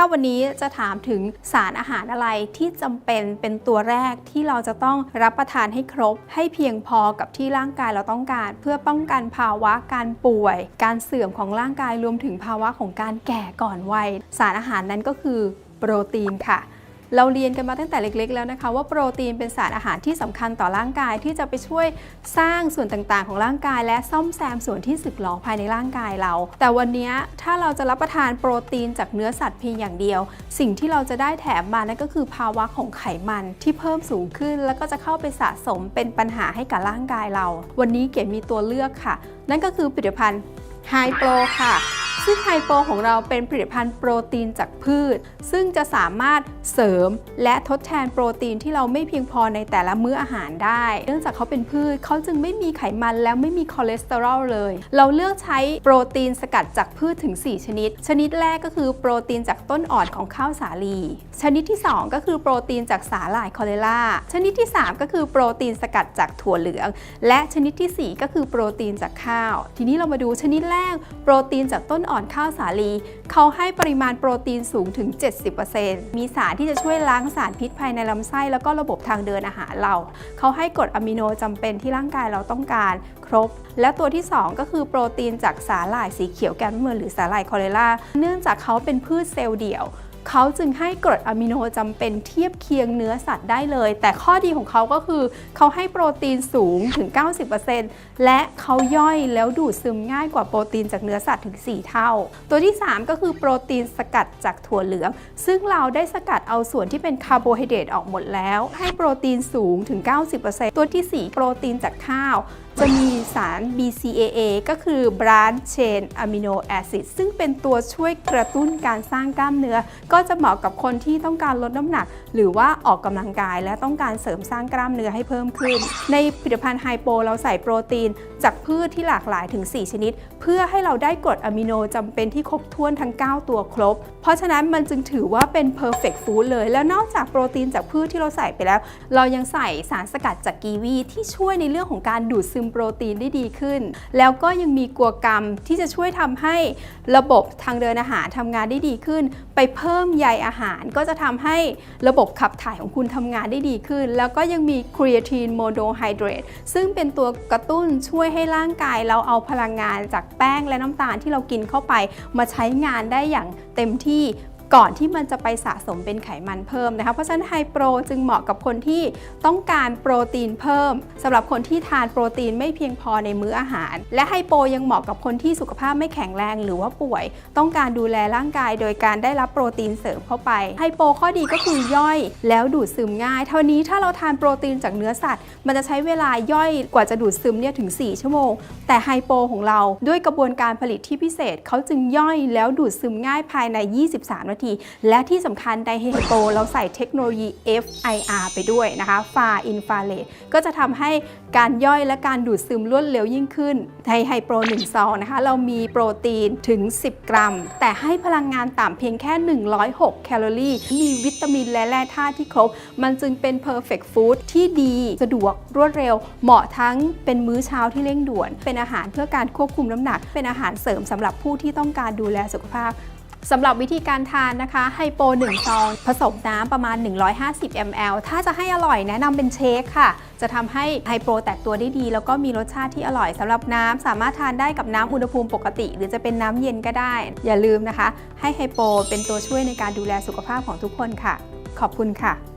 าวันนี้จะถามถึงสารอาหารอะไรที่จำเป็นเป็นตัวแรกที่เราจะต้องรับประทานให้ครบ ให้เพียงพอกับที่ร่างกายเราต้องการ เพื่อป้องกันภาวะการป่วย การเสื่อมของร่างกายรวมถึงภาวะของการแก่ก่อนวัย สารอาหารนั้นก็คือโปรตีนค่ะ เราเรียนกันมาตั้งแต่เล็กๆแล้วนะคะ ว่าโปรตีนเป็นสารอาหารที่สำคัญต่อร่างกายที่จะไปช่วยสร้างส่วนต่างๆ ของร่างกาย และซ่อมแซมส่วนที่สึกหรอภายในร่างกายเรา แต่วันนี้ถ้าเราจะรับประทานโปรตีนจากเนื้อสัตว์เพียงอย่างเดียว สิ่งที่เราจะได้แถมมานั่นก็คือภาวะของไขมันที่เพิ่มสูงขึ้น แล้วก็จะเข้าไปสะสมเป็นปัญหาให้กับร่างกายเรา วันนี้เก๋มีตัวเลือกค่ะ นั่นก็คือผลิตภัณฑ์ไฮโปรค่ะ ซึ่งไฮโปรของเราเป็นผลิตภัณฑ์โปรตีนจากพืช ซึ่งจะสามารถเสริมและทดแทนโปรตีนที่เราไม่เพียงพอในแต่ละมื้ออาหารได้ เนื่องจากเขาเป็นพืชเขาจึงไม่มีไขมันและไม่มีคอเลสเตอรอลเลย เราเลือกใช้โปรตีนสกัดจากพืชถึง 4 ชนิด ชนิดแรกก็คือโปรตีนจากต้นอ่อนของข้าวสาลี ชนิดที่ 2 ก็คือโปรตีนจากสาหร่ายคอเรล่า ชนิดที่ 3 ก็คือโปรตีนสกัดจากถั่วเหลือง และชนิดทีสี่4 ก็คือโปรตีนจากข้าว ทีนี้เรามาดูชนิดแรกโปรตีนจากต้นอ่อนข้าวสาลี เขาให้ปริมาณโปรตีนสูงถึง 70%มีสารที่จะช่วยล้างสารพิษภายในลำไส้แล้วก็ระบบทางเดินอาหารเรา เขาให้กรดอะมิโนจำเป็นที่ร่างกายเราต้องการ ครบ และตัวที่ 2 ก็คือโปรตีนจากสาหร่ายสีเขียวแกนเมือหรือสาหร่ายคอเรล่าเนื่องจากเขาเป็นพืชเซลล์เดี่ยว เขาจึงให้กรดอะมิโนจำเป็นเทียบเคียงเนื้อสัตว์ได้เลย แต่ข้อดีของเขาก็คือเขาให้โปรตีนสูงถึง 90%และเขาย่อยแล้วดูดซึมง่ายกว่าโปรตีนจากเนื้อสัตว์ถึง 4 เท่า ตัวที่ 3 ก็คือโปรตีนสกัดจากถั่วเหลือง ซึ่งเราได้สกัดเอาส่วนที่เป็นคาร์โบไฮเดรตออกหมดแล้ว ให้โปรตีนสูงถึง 90%ตัวที่ 4 โปรตีนจากข้าว จะมีสาร BCAA ก็คือ Branch Chain Amino Acid ซึ่งเป็นตัวช่วยกระตุ้นการสร้างกล้ามเนื้อ ก็จะเหมาะกับคนที่ต้องการลดน้ำหนัก หรือว่าออกกำลังกายและต้องการเสริมสร้างกล้ามเนื้อให้เพิ่มขึ้น ในผลิตภัณฑ์ไฮโปเราใส่โปรตีน จากพืชที่หลากหลายถึง 4 ชนิด เพื่อให้เราได้กรดอะมิโนจำเป็นที่ครบถ้วนทั้ง 9 ตัวครบ เพราะฉะนั้นมันจึงถือว่าเป็น perfect food เลย แล้วนอกจากโปรตีนจากพืชที่เราใส่ไปแล้ว เรายังใส่สารสกัดจากกีวีที่ช่วยในเรื่องของการดูดซึมโปรตีนได้ดีขึ้น แล้วก็ยังมีกัวกรรมที่จะช่วยทำให้ระบบทางเดินอาหารทำงานได้ดีขึ้น ไปเพิ่มใยอาหารก็จะทำให้ระบบขับถ่ายของคุณทำงานได้ดีขึ้น แล้วก็ยังมีครี a ทีนโมโนไฮเดรตซึ่งเป็นตัวกระตุ้นช่วยให้ร่างกายเราเอาพลังงานจากแป้งและน้ำตาลที่เรากินเข้าไปมาใช้งานได้อย่างเต็มที่ ก่อนที่มันจะไปสะสมเป็นไขมันเพิ่มนะคะเพราะฉะนั้นไฮโปรจึงเหมาะกับคนที่ต้องการโปรตีนเพิ่มสำหรับคนที่ทานโปรตีนไม่เพียงพอในมื้ออาหาร และไฮโปยังเหมาะกับคนที่สุขภาพไม่แข็งแรงหรือว่าป่วย ต้องการดูแลร่างกายโดยการได้รับโปรตีนเสริมเข้าไปไฮโปข้อดีก็คือย่อยแล้วดูดซึมง่าย เท่านี้ถ้าเราทานโปรตีนจากเนื้อสัตว์ มันจะใช้เวลาย่อยกว่าจะดูดซึมเนี่ยถึง 4 ชั่วโมง แต่ไฮโปของเราด้วยกระบวนการผลิตที่พิเศษเขาจึงย่อยแล้วดูดซึมง่ายภายใน 23 นาทีและที่สำคัญในไฮโปเราใส่เทคโนโลยี FIR ไปด้วยนะคะ Far Infrared ก็จะทำให้การย่อยและการดูดซึมรวดเร็วยิ่งขึ้นในไฮโปร1ซองนะคะ เรามีโปรตีนถึง 10 กรัม แต่ให้พลังงานต่ำเพียงแค่ 106 แคลอรี่ มีวิตามินและแร่ธาตุที่ครบ มันจึงเป็น perfect food ที่ดีสะดวกรวดเร็ว เหมาะทั้งเป็นมื้อเช้าที่เร่งด่วน เป็นอาหารเพื่อการควบคุมน้ำหนัก เป็นอาหารเสริมสำหรับผู้ที่ต้องการดูแลสุขภาพ สำหรับวิธีการทานนะคะไฮโป1ซองผสมน้ำประมาณ 150 ml ถ้าจะให้อร่อยแนะนำเป็นเชคค่ะ จะทำให้ไฮโปรแตกตัวได้ดี แล้วก็มีรสชาติที่อร่อยสำหรับน้ำสามารถทานได้กับน้ำอุณหภูมิปกติ หรือจะเป็นน้ำเย็นก็ได้ อย่าลืมนะคะ ให้ไฮโปเป็นตัวช่วยในการดูแลสุขภาพของทุกคนค่ะ ขอบคุณค่ะ